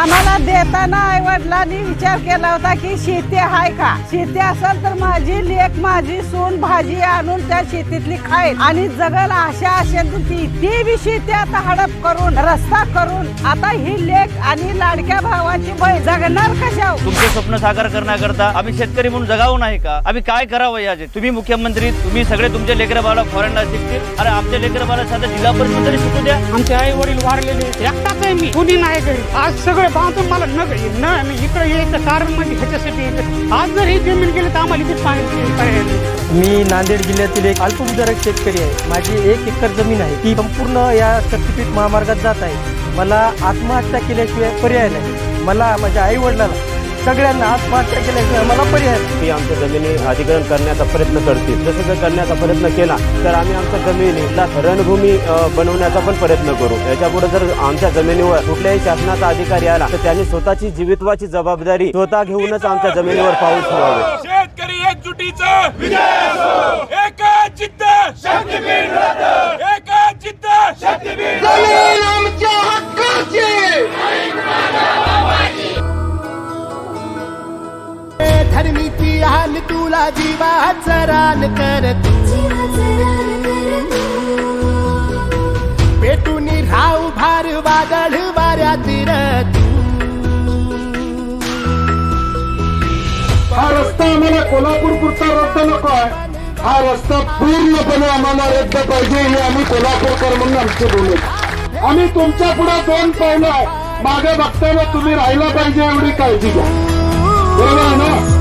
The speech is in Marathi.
आम्हाला देताना आई वडिलांनी विचार केला होता की शेती आहे का? शेती असेल तर माझी लेख माझी सून भाजी आणून त्या शेतीतली खाईल. आणि जगल आशा असेल ती ती बी शेती आता हडप करून रस्ता करून आता ही लेख आणि लाडक्या भावाची बहीण जगणार कशा तुमचे स्वप्न साकार करण्याकरता आम्ही शेतकरी म्हणून जगावं नाही का? आम्ही काय करावं याचे तुम्ही मुख्यमंत्री तुम्ही सगळे तुमच्या लेकरा बाळा फॉरेनला शिकतील अरे आमच्या लेकरा बाळा साधा जिल्हा परिषद तरी शिकू द्या. आमचे आई वडील वारलेले एकटाच आहे मी. कुणी नाही घरी. आज सगळे बांधून मला न न मी इकडे यायचं कारण म्हणजे ह्याच्यासाठी आज जर ही जमीन गेली तर आम्हाला इथेच सांगितलं मी नांदेड जिल्ह्यातील एक अल्पभूधारक शेतकरी आहे. माझी एक एकर जमीन आहे. ती संपूर्ण या शक्तीपीठ महामार्गात जात आहे. मला आत्महत्या केल्याशिवाय पर्याय नाही. मला माझ्या आई वडिलांना सगळ्यांना आत्महत्या केल्याशिवाय मला पर्याय ती आमच्या जमिनी अधिग्रहण करण्याचा प्रयत्न करतील जसं जर करण्याचा प्रयत्न केला तर आम्ही आमच्या जमिनीला रणभूमी बनवण्याचा पण प्रयत्न करू. याच्यापुढे जर आमच्या जमिनीवर कुठल्याही शासनाचा अधिकारी आला तर त्यांनी स्वतःची जीवितवाची जबाबदारी स्वतः घेऊनच आमच्या जमिनीवर पाऊल ठेवावे. शेतकरी एकजुटीचा शक्तीपीठ जिद्द शक्तीपीठ जीवाचं रान करत पेटून राव भार वादळ वाऱ्या तिरत हा रस्ता आम्हाला कोल्हापूर पुरता रस्ता नको आहे हा रस्ता पूर्णपणे आम्हाला रद्द पाहिजे हे आम्ही कोल्हापूरकर म्हणून आमचे बोलू आम्ही तुमच्यापुढे दोन पावलं मागे बघताना तुम्ही राहिला पाहिजे एवढी काळजी घ्या. बरोबर ना?